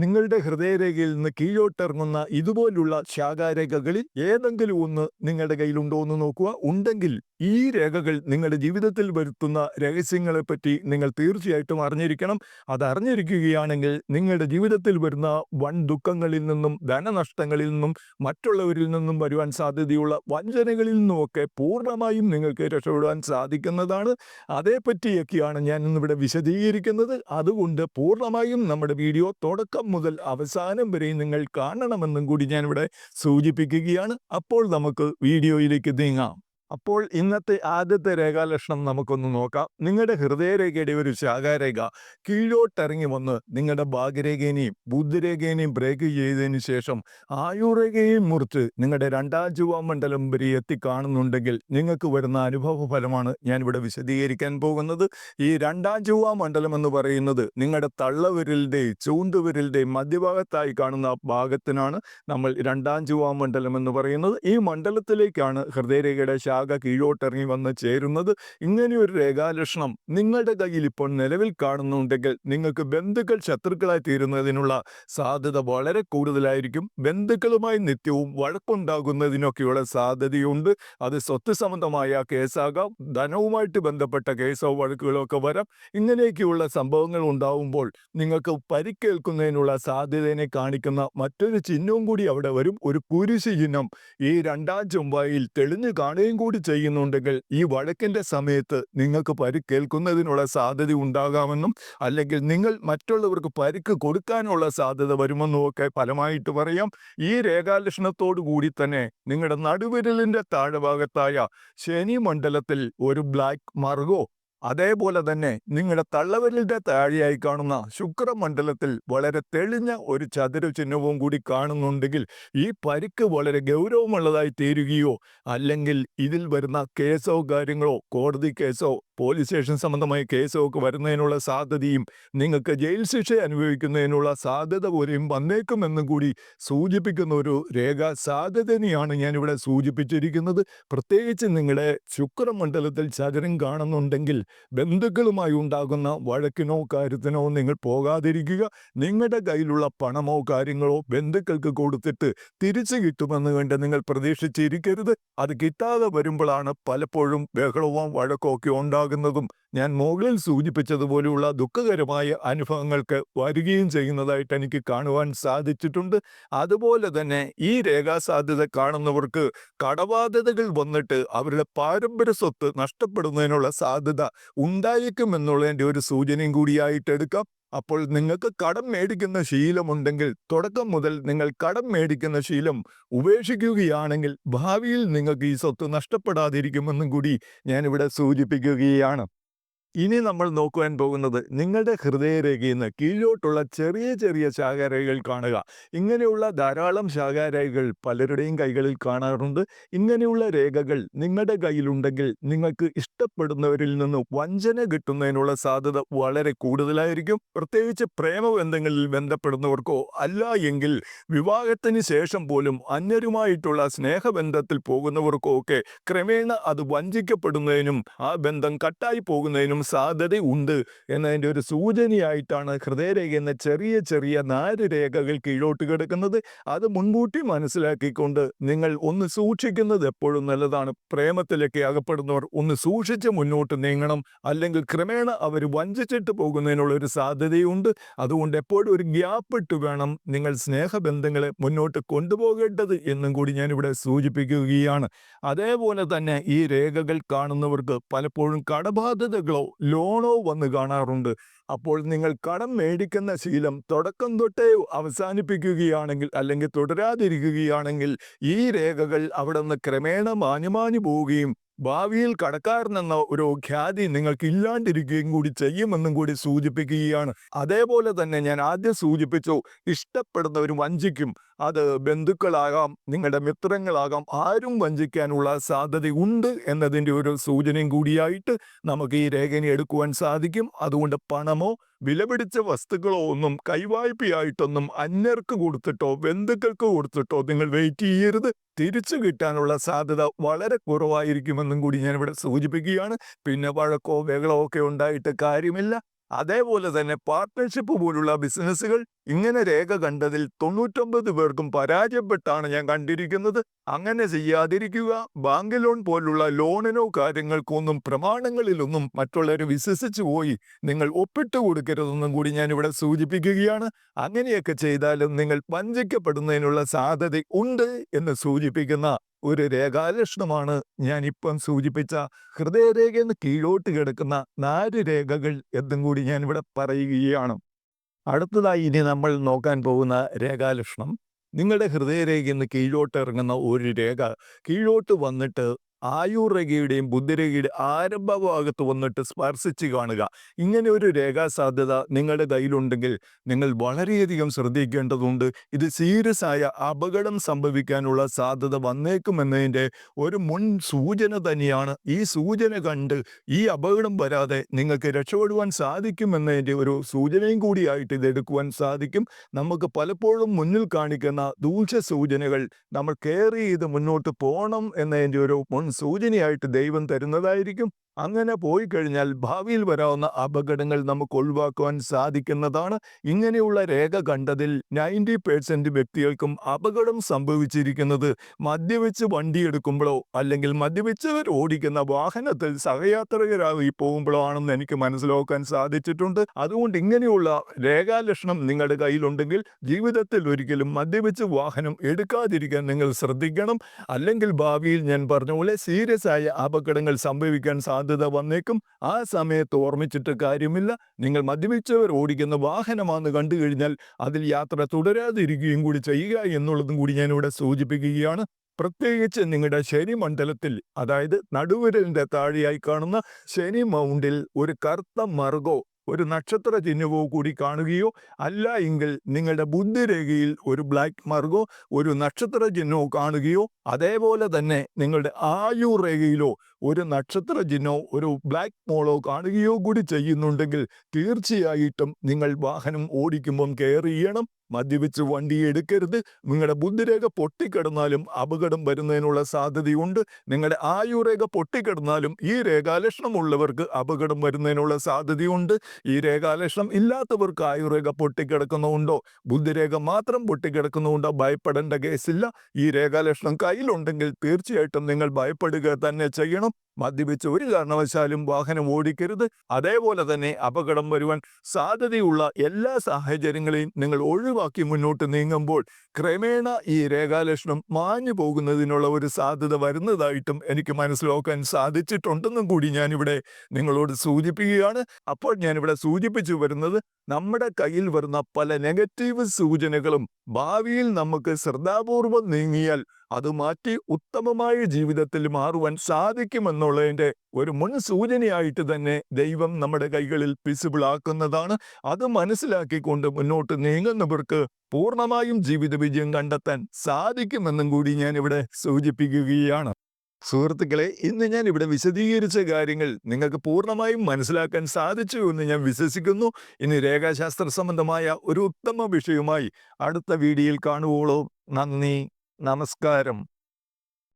നിങ്ങളുടെ ഹൃദയരേഖയിൽ നിന്ന് കീഴോട്ടിറങ്ങുന്ന ഇതുപോലുള്ള ശാഖാരേഖകളിൽ ഏതെങ്കിലും ഒന്ന് നിങ്ങളുടെ കയ്യിലുണ്ടോ എന്ന് നോക്കുക. ഉണ്ടെങ്കിൽ ഈ രേഖകൾ നിങ്ങളുടെ ജീവിതത്തിൽ വരുത്തുന്ന രഹസ്യങ്ങളെപ്പറ്റി നിങ്ങൾ തീർച്ചയായിട്ടും അറിഞ്ഞിരിക്കണം. അത് അറിഞ്ഞിരിക്കുകയാണെങ്കിൽ നിങ്ങളുടെ ജീവിതത്തിൽ വരുന്ന വൻ ദുഃഖങ്ങളിൽ നിന്നും ധനനഷ്ടങ്ങളിൽ നിന്നും മറ്റുള്ളവരിൽ നിന്നും വരുവാൻ സാധ്യതയുള്ള വഞ്ചനകളിൽ നിന്നുമൊക്കെ പൂർണമായും നിങ്ങൾക്ക് രക്ഷപ്പെടുവാൻ സാധിക്കുന്നതാണ്. അതേപ്പറ്റിയൊക്കെയാണ് ഞാൻ ഇന്നിവിടെ വിശദീകരിക്കുന്നത്. അതുകൊണ്ട് പൂർണമായും നമ്മുടെ വീഡിയോ തുടക്കം മുതൽ അവസാനം വരെ നിങ്ങൾ കാണണമെന്നും കൂടി ഞാനിവിടെ സൂചിപ്പിക്കുകയാണ്. അപ്പോൾ നമുക്ക് വീഡിയോയിലേക്ക് നീങ്ങാം. അപ്പോൾ ഇന്നത്തെ ആദ്യത്തെ രേഖാലക്ഷണം നമുക്കൊന്ന് നോക്കാം. നിങ്ങളുടെ ഹൃദയരേഖയുടെ ഒരു ശാഖാരേഖ കീഴോട്ടിറങ്ങി വന്ന് നിങ്ങളുടെ ഭാഗ്യരേഖേനെയും ബുദ്ധിരേഖേനെയും ബ്രേക്ക് ചെയ്തതിന് ശേഷം ആയുർരേഖയും മുറിച്ച് നിങ്ങളുടെ രണ്ടാം ചുവ മണ്ഡലം വരെ എത്തിക്കാണുന്നുണ്ടെങ്കിൽ നിങ്ങൾക്ക് വരുന്ന അനുഭവ ഫലമാണ് ഞാനിവിടെ വിശദീകരിക്കാൻ പോകുന്നത്. ഈ രണ്ടാം ചുവ മണ്ഡലം എന്ന് പറയുന്നത് നിങ്ങളുടെ തള്ളവിരലിന്റെ ചൂണ്ടുവിരലിന്റെ മധ്യഭാഗത്തായി കാണുന്ന ഭാഗത്തിനാണ് നമ്മൾ രണ്ടാം ചുവ മണ്ഡലം എന്ന് പറയുന്നത്. ഈ മണ്ഡലത്തിലേക്കാണ് ഹൃദയരേഖയുടെ ശാഖ കീഴോട്ടിറങ്ങി വന്ന് ചേരുന്നത് ഇങ്ങനെയൊരു രേഖാലക്ഷണം നിങ്ങളുടെ കയ്യിൽ ഇപ്പോൾ നിലവിൽ കാണുന്നുണ്ടെങ്കിൽ നിങ്ങൾക്ക് ബന്ധുക്കൾ ശത്രുക്കളായി തീരുന്നതിനുള്ള സാധ്യത വളരെ കൂടുതലായിരിക്കും. ബന്ധുക്കളുമായി നിത്യവും വഴക്കുണ്ടാകുന്നതിനൊക്കെയുള്ള സാധ്യതയുണ്ട്. അത് സ്വത്ത് സംബന്ധമായ കേസാകാം. ധനവുമായിട്ട് ബന്ധപ്പെട്ട കേസോ വഴക്കുകളോ ഒക്കെ വരാം. ഇങ്ങനെയൊക്കെയുള്ള സംഭവങ്ങൾ ഉണ്ടാവുമ്പോൾ നിങ്ങൾക്ക് പരിക്കേൽക്കുന്നതിനുള്ള സാധ്യതയെ കാണിക്കുന്ന മറ്റൊരു ചിഹ്നവും കൂടി അവിടെ വരും. ഒരു കുരിശ് ചിഹ്നം ഈ രണ്ടാം ചൊവ്വായിൽ തെളിഞ്ഞു കാണുകയും കൂടി ചെയ്യുന്നുണ്ടെങ്കിൽ ഈ വഴക്കിന്റെ സമയത്ത് നിങ്ങൾക്ക് പരിക്കേൽക്കുന്നതിനുള്ള സാധ്യത ഉണ്ടാകാമെന്നും അല്ലെങ്കിൽ നിങ്ങൾ മറ്റുള്ളവർക്ക് പരിക്ക് കൊടുക്കാനുള്ള സാധ്യത വരുമെന്നും ഒക്കെ ഫലമായിട്ട് പറയാം. ഈ രേഖാലക്ഷണത്തോടു കൂടി തന്നെ നിങ്ങളുടെ നടുവിരലിന്റെ താഴെഭാഗത്തായ ശനി മണ്ഡലത്തിൽ ഒരു ബ്ലാക്ക് മറുകോ അതേപോലെ തന്നെ നിങ്ങളുടെ തള്ളവരിലെ താഴെയായി കാണുന്ന ശുക്രമണ്ഡലത്തിൽ വളരെ തെളിഞ്ഞ ഒരു ചതുര ചിഹ്നവും കൂടി കാണുന്നുണ്ടെങ്കിൽ ഈ പരിക്ക് വളരെ ഗൗരവമുള്ളതായി തീരുകയോ അല്ലെങ്കിൽ ഇതിൽ വരുന്ന കേസോ കാര്യങ്ങളോ കോടതി കേസോ പോലീസ് സ്റ്റേഷൻ സംബന്ധമായ കേസോ ഒക്കെ വരുന്നതിനുള്ള സാധ്യതയും നിങ്ങൾക്ക് ജയിൽ ശിക്ഷ അനുഭവിക്കുന്നതിനുള്ള സാധ്യത പോലെയും വന്നേക്കുമെന്നും കൂടി സൂചിപ്പിക്കുന്ന ഒരു രേഖ സാധ്യതനെയാണ് ഞാനിവിടെ സൂചിപ്പിച്ചിരിക്കുന്നത്. പ്രത്യേകിച്ച് നിങ്ങളുടെ ശുക്രമണ്ഡലത്തിൽ ചതുരം കാണുന്നുണ്ടെങ്കിൽ ബന്ധുക്കളുമായി ഉണ്ടാകുന്ന വഴക്കിനോ കാര്യത്തിനോ നിങ്ങൾ പോകാതിരിക്കുക. നിങ്ങളുടെ കയ്യിലുള്ള പണമോ കാര്യങ്ങളോ ബന്ധുക്കൾക്ക് കൊടുത്തിട്ട് തിരിച്ചു കിട്ടുമെന്ന് കണ്ട് നിങ്ങൾ പ്രതീക്ഷിച്ചിരിക്കരുത്. അത് കിട്ടാതെ വരുമ്പോഴാണ് പലപ്പോഴും ബഹളവും വഴക്കോ ഒക്കെ ഉണ്ടാകുന്നതും ഞാൻ മുകളിൽ സൂചിപ്പിച്ചതുപോലെയുള്ള ദുഃഖകരമായ അനുഭവങ്ങൾക്ക് വരികയും ചെയ്യുന്നതായിട്ട് എനിക്ക് കാണുവാൻ സാധിച്ചിട്ടുണ്ട്. അതുപോലെ തന്നെ ഈ രേഖാസാധ്യത കാണുന്നവർക്ക് കടബാധ്യതകൾ വന്നിട്ട് അവരുടെ പാരമ്പര്യ സ്വത്ത് നഷ്ടപ്പെടുന്നതിനുള്ള സാധ്യത ഉണ്ടായേക്കുമെന്നുള്ളതിന്റെ ഒരു സൂചനയും കൂടിയായിട്ട് എടുക്കാം. അപ്പോൾ നിങ്ങൾക്ക് കടം മേടിക്കുന്ന ശീലമുണ്ടെങ്കിൽ തുടക്കം മുതൽ നിങ്ങൾ കടം മേടിക്കുന്ന ശീലം ഉപേക്ഷിക്കുകയാണെങ്കിൽ ഭാവിയിൽ നിങ്ങൾക്ക് ഈ സ്വത്ത് നഷ്ടപ്പെടാതിരിക്കുമെന്നും കൂടി ഞാനിവിടെ സൂചിപ്പിക്കുകയാണ്. ഇനി നമ്മൾ നോക്കുവാൻ പോകുന്നത് നിങ്ങളുടെ ഹൃദയരേഖയിൽ നിന്ന് കീഴോട്ടുള്ള ചെറിയ ചെറിയ ശാഖാരേഖകൾ കാണുക. ഇങ്ങനെയുള്ള ധാരാളം ശാഖാരേഖകൾ പലരുടെയും കൈകളിൽ കാണാറുണ്ട്. ഇങ്ങനെയുള്ള രേഖകൾ നിങ്ങളുടെ കയ്യിലുണ്ടെങ്കിൽ നിങ്ങൾക്ക് ഇഷ്ടപ്പെടുന്നവരിൽ നിന്ന് വഞ്ചന കിട്ടുന്നതിനുള്ള സാധ്യത വളരെ കൂടുതലായിരിക്കും. പ്രത്യേകിച്ച് പ്രേമബന്ധങ്ങളിൽ ബന്ധപ്പെടുന്നവർക്കോ അല്ല എങ്കിൽ വിവാഹത്തിന് ശേഷം പോലും അന്യരുമായിട്ടുള്ള സ്നേഹബന്ധത്തിൽ പോകുന്നവർക്കോ ഒക്കെ ക്രമേണ അത് വഞ്ചിക്കപ്പെടുന്നതിനും ആ ബന്ധം കട്ടായി പോകുന്നതിനും സാധ്യതയുണ്ട് എന്നതിന്റെ ഒരു സൂചനയായിട്ടാണ് ഹൃദയരേഖ എന്ന ചെറിയ ചെറിയ നാല് രേഖകൾ കീഴോട്ട് കിടക്കുന്നത്. അത് മുൻകൂട്ടി മനസ്സിലാക്കിക്കൊണ്ട് നിങ്ങൾ ഒന്ന് സൂക്ഷിക്കുന്നത് എപ്പോഴും നല്ലതാണ്. പ്രേമത്തിലൊക്കെ അകപ്പെടുന്നവർ ഒന്ന് സൂക്ഷിച്ച് മുന്നോട്ട് നീങ്ങണം. അല്ലെങ്കിൽ ക്രമേണ അവർ വഞ്ചിച്ചിട്ട് പോകുന്നതിനുള്ള ഒരു സാധ്യതയുണ്ട്. അതുകൊണ്ട് എപ്പോഴും ഒരു ഗ്യാപ്പ് ഇട്ട് വേണം നിങ്ങൾ സ്നേഹബന്ധങ്ങളെ മുന്നോട്ട് കൊണ്ടുപോകേണ്ടത് എന്നും കൂടി ഞാനിവിടെ സൂചിപ്പിക്കുകയാണ്. അതേപോലെ തന്നെ ഈ രേഖകൾ കാണുന്നവർക്ക് പലപ്പോഴും കടബാധ്യതകളോ ലോണോ വന്ന് കാണാറുണ്ട്. അപ്പോൾ നിങ്ങൾ കടം മേടിക്കുന്ന ശീലം തുടക്കം തൊട്ടേ അവസാനിപ്പിക്കുകയാണെങ്കിൽ അല്ലെങ്കിൽ തുടരാതിരിക്കുകയാണെങ്കിൽ ഈ രേഖകൾ അവിടെ നിന്ന് ക്രമേണ മാഞ്ഞുമാഞ്ഞു പോവുകയും ഭാവിയിൽ കടക്കാരനെന്ന ഒരു ഖ്യാതി നിങ്ങൾക്ക് ഇല്ലാണ്ടിരിക്കുകയും കൂടി ചെയ്യുമെന്നും കൂടി സൂചിപ്പിക്കുകയാണ്. അതേപോലെ തന്നെ ഞാൻ ആദ്യം സൂചിപ്പിച്ചു ഇഷ്ടപ്പെടുന്നവർ വഞ്ചിക്കും. അത് ബന്ധുക്കളാകാം നിങ്ങളുടെ മിത്രങ്ങളാകാം ആരും വഞ്ചിക്കാനുള്ള സാധ്യത ഉണ്ട് എന്നതിന്റെ ഒരു സൂചനയും കൂടിയായിട്ട് നമുക്ക് ഈ രേഖനെ എടുക്കുവാൻ സാധിക്കും. അതുകൊണ്ട് പണമോ വിലപിടിച്ച വസ്തുക്കളോ ഒന്നും കൈവായ്പയായിട്ടൊന്നും അന്യർക്ക് കൊടുത്തിട്ടോ ബന്ധുക്കൾക്ക് കൊടുത്തിട്ടോ നിങ്ങൾ വെയിറ്റ് ചെയ്യരുത്. തിരിച്ചു കിട്ടാനുള്ള സാധ്യത വളരെ കുറവായിരിക്കുമെന്നും കൂടി ഞാനിവിടെ സൂചിപ്പിക്കുകയാണ്. പിന്നെ വഴക്കോ ബഹളമോ ഒക്കെ ഉണ്ടായിട്ട് കാര്യമില്ല. അതേപോലെ തന്നെ പാർട്ട്ണർഷിപ്പ് പോലുള്ള ബിസിനസ്സുകൾ ഇങ്ങനെ രേഖ കണ്ടതിൽ തൊണ്ണൂറ്റൊമ്പത് പേർക്കും പരാജയപ്പെട്ടാണ് ഞാൻ കണ്ടിരിക്കുന്നത്. അങ്ങനെ ചെയ്യാതിരിക്കുക. ബാങ്ക് ലോൺ പോലുള്ള ലോണിനോ കാര്യങ്ങൾക്കൊന്നും പ്രമാണങ്ങളിലൊന്നും മറ്റുള്ളവർ വിശ്വസിച്ചു പോയി. നിങ്ങൾ ഒപ്പിട്ട് കൊടുക്കരുതെന്നും കൂടി ഞാൻ ഇവിടെ സൂചിപ്പിക്കുകയാണ്. അങ്ങനെയൊക്കെ ചെയ്താലും നിങ്ങൾ വഞ്ചിക്കപ്പെടുന്നതിനുള്ള സാധ്യത ഉണ്ട് എന്ന് സൂചിപ്പിക്കുന്ന ഒരു രേഖാലക്ഷണമാണ് ഞാൻ ഇപ്പം സൂചിപ്പിച്ച ഹൃദയരേഖയിൽ നിന്ന് കീഴോട്ട് കിടക്കുന്ന നാല് രേഖകൾ എന്നും കൂടി ഞാൻ ഇവിടെ പറയുകയാണ്. അടുത്തതായി ഇനി നമ്മൾ നോക്കാൻ പോകുന്ന രേഖാലക്ഷണം. നിങ്ങളുടെ ഹൃദയരേഖയിൽ നിന്ന് കീഴോട്ട് ഇറങ്ങുന്ന ഒരു രേഖ കീഴോട്ട് വന്നിട്ട് ആയുർ രേഖയുടെയും ബുദ്ധിരേഖയുടെ ആരംഭ ഭാഗത്ത് വന്നിട്ട് സ്പർശിച്ച് കാണുക. ഇങ്ങനെ ഒരു രേഖാസാധ്യത നിങ്ങളുടെ കയ്യിലുണ്ടെങ്കിൽ നിങ്ങൾ വളരെയധികം ശ്രദ്ധിക്കേണ്ടതുണ്ട്. ഇത് സീരിയസ് ആയ അപകടം സംഭവിക്കാനുള്ള സാധ്യത വന്നേക്കുമെന്നതിന്റെ ഒരു മുൻ സൂചന തന്നെയാണ്. ഈ സൂചന കണ്ട് ഈ അപകടം വരാതെ നിങ്ങൾക്ക് രക്ഷപ്പെടുവാൻ സാധിക്കുമെന്നതിന്റെ ഒരു സൂചനയും കൂടിയായിട്ട് ഇത് എടുക്കുവാൻ സാധിക്കും. നമുക്ക് പലപ്പോഴും മുന്നിൽ കാണിക്കുന്ന ദൂഷ്യ സൂചനകൾ നമ്മൾ കെയർ ചെയ്ത് മുന്നോട്ട് പോകണം എന്നതിന്റെ ഒരു മുൻ സൂചനയായിട്ട് ദൈവം തരുന്നതായിരിക്കും. അങ്ങനെ പോയി കഴിഞ്ഞാൽ ഭാവിയിൽ വരാവുന്ന അപകടങ്ങൾ നമുക്ക് ഒഴിവാക്കുവാൻ സാധിക്കുന്നതാണ്. ഇങ്ങനെയുള്ള രേഖ കണ്ടതിൽ നയന്റി പേഴ്സന്റ് വ്യക്തികൾക്കും അപകടം സംഭവിച്ചിരിക്കുന്നത് മദ്യവെച്ച് വണ്ടിയെടുക്കുമ്പോഴോ അല്ലെങ്കിൽ മദ്യപിച്ചവർ ഓടിക്കുന്ന വാഹനത്തിൽ സഹയാത്രികരായി പോകുമ്പോഴോ ആണെന്ന് എനിക്ക് മനസ്സിലാക്കാൻ സാധിച്ചിട്ടുണ്ട്. അതുകൊണ്ട് ഇങ്ങനെയുള്ള രേഖാലക്ഷണം നിങ്ങളുടെ കയ്യിലുണ്ടെങ്കിൽ ജീവിതത്തിൽ ഒരിക്കലും മദ്യപിച്ച് വാഹനം എടുക്കാതിരിക്കാൻ നിങ്ങൾ ശ്രദ്ധിക്കണം. അല്ലെങ്കിൽ ഭാവിയിൽ ഞാൻ പറഞ്ഞ പോലെ സീരിയസ് ആയ അപകടങ്ങൾ സംഭവിക്കാൻ സാധ്യത വന്നേക്കും. ആ സമയത്ത് ഓർമ്മിച്ചിട്ട് കാര്യമില്ല. നിങ്ങൾ മദ്യപിച്ചവർ ഓടിക്കുന്ന വാഹനമാണെന്ന് കണ്ടു കഴിഞ്ഞാൽ അതിൽ യാത്ര തുടരാതിരിക്കുകയും കൂടി ചെയ്യുക എന്നുള്ളതും കൂടി ഞാനിവിടെ സൂചിപ്പിക്കുകയാണ്. പ്രത്യേകിച്ച് നിങ്ങളുടെ ശനി മണ്ഡലത്തിൽ അതായത് നടുവിരലിന്റെ താഴെയായി കാണുന്ന ശനി മൗണ്ടിൽ ഒരു കറുത്ത മറുകോ ഒരു നക്ഷത്ര ചിഹ്നവോ കൂടി കാണുകയോ അല്ല എങ്കിൽ നിങ്ങളുടെ ബുദ്ധിരേഖയിൽ ഒരു ബ്ലാക്ക് മർഗോ ഒരു നക്ഷത്ര ചിഹ്നമോ കാണുകയോ അതേപോലെ തന്നെ നിങ്ങളുടെ ആയുർ രേഖയിലോ ഒരു നക്ഷത്ര ജിനോ ഒരു ബ്ലാക്ക് മോളോ കാണുകയോ കൂടി ചെയ്യുന്നുണ്ടെങ്കിൽ തീർച്ചയായിട്ടും നിങ്ങൾ വാഹനം ഓടിക്കുമ്പം കെയർ ചെയ്യണം മദ്യപിച്ച് വണ്ടി എടുക്കരുത്. നിങ്ങളുടെ ബുദ്ധിരേഖ പൊട്ടിക്കിടന്നാലും അപകടം വരുന്നതിനുള്ള സാധ്യതയുണ്ട്. നിങ്ങളുടെ ആയുരേഖ പൊട്ടിക്കിടന്നാലും ഈ രേഖാലക്ഷണമുള്ളവർക്ക് അപകടം വരുന്നതിനുള്ള സാധ്യതയുണ്ട്. ഈ രേഖാലക്ഷണം ഇല്ലാത്തവർക്ക് ആയുരേഖ പൊട്ടിക്കിടക്കുന്നുണ്ടോ ബുദ്ധിരേഖ മാത്രം പൊട്ടിക്കിടക്കുന്നുണ്ടോ ഭയപ്പെടേണ്ട കേസില്ല. ഈ രേഖാലക്ഷണം കയ്യിലുണ്ടെങ്കിൽ തീർച്ചയായിട്ടും നിങ്ങൾ ഭയപ്പെടുക തന്നെ ചെയ്യണം. Donald മദ്യപിച്ച് ഒരു കാരണവശാലും വാഹനം ഓടിക്കരുത്. അതേപോലെ തന്നെ അപകടം വരുവാൻ സാധ്യതയുള്ള എല്ലാ സാഹചര്യങ്ങളെയും നിങ്ങൾ ഒഴിവാക്കി മുന്നോട്ട് നീങ്ങുമ്പോൾ ക്രമേണ ഈ രേഖാലക്ഷണം മാഞ്ഞു പോകുന്നതിനുള്ള ഒരു സാധ്യത വരുന്നതായിട്ടും എനിക്ക് മനസ്സിലാക്കാൻ സാധിച്ചിട്ടുണ്ടെന്നും കൂടി ഞാനിവിടെ നിങ്ങളോട് സൂചിപ്പിക്കുകയാണ്. അപ്പോൾ ഞാനിവിടെ സൂചിപ്പിച്ചു വരുന്നത് നമ്മുടെ കയ്യിൽ വരുന്ന പല നെഗറ്റീവ് സൂചനകളും ഭാവിയിൽ നമുക്ക് ശ്രദ്ധാപൂർവം നീങ്ങിയാൽ അത് മാറ്റി ഉത്തമമായ ജീവിതത്തിൽ മാറുവാൻ സാധിക്കുമെന്നുള്ളതിന്റെ ഒരു മുൻ സൂചനയായിട്ട് തന്നെ ദൈവം നമ്മുടെ കൈകളിൽ വിസിബിൾ ആക്കുന്നതാണ് അത് മനസ്സിലാക്കിക്കൊണ്ട് മുന്നോട്ട് നീങ്ങുന്നവർക്ക് പൂർണമായും ജീവിത വിജയം കണ്ടെത്താൻ സാധിക്കുമെന്നും കൂടി ഞാൻ ഇവിടെ സൂചിപ്പിക്കുകയാണ്. സുഹൃത്തുക്കളെ ഇന്ന് ഞാൻ ഇവിടെ വിശദീകരിച്ച കാര്യങ്ങൾ നിങ്ങൾക്ക് പൂർണമായും മനസ്സിലാക്കാൻ സാധിച്ചു എന്ന് ഞാൻ വിശ്വസിക്കുന്നു. ഇനി രേഖാശാസ്ത്ര സംബന്ധമായ ഒരു ഉത്തമ വിഷയവുമായി അടുത്ത വീഡിയോയിൽ കാണുവോളൂ. നന്ദി നമസ്കാരം.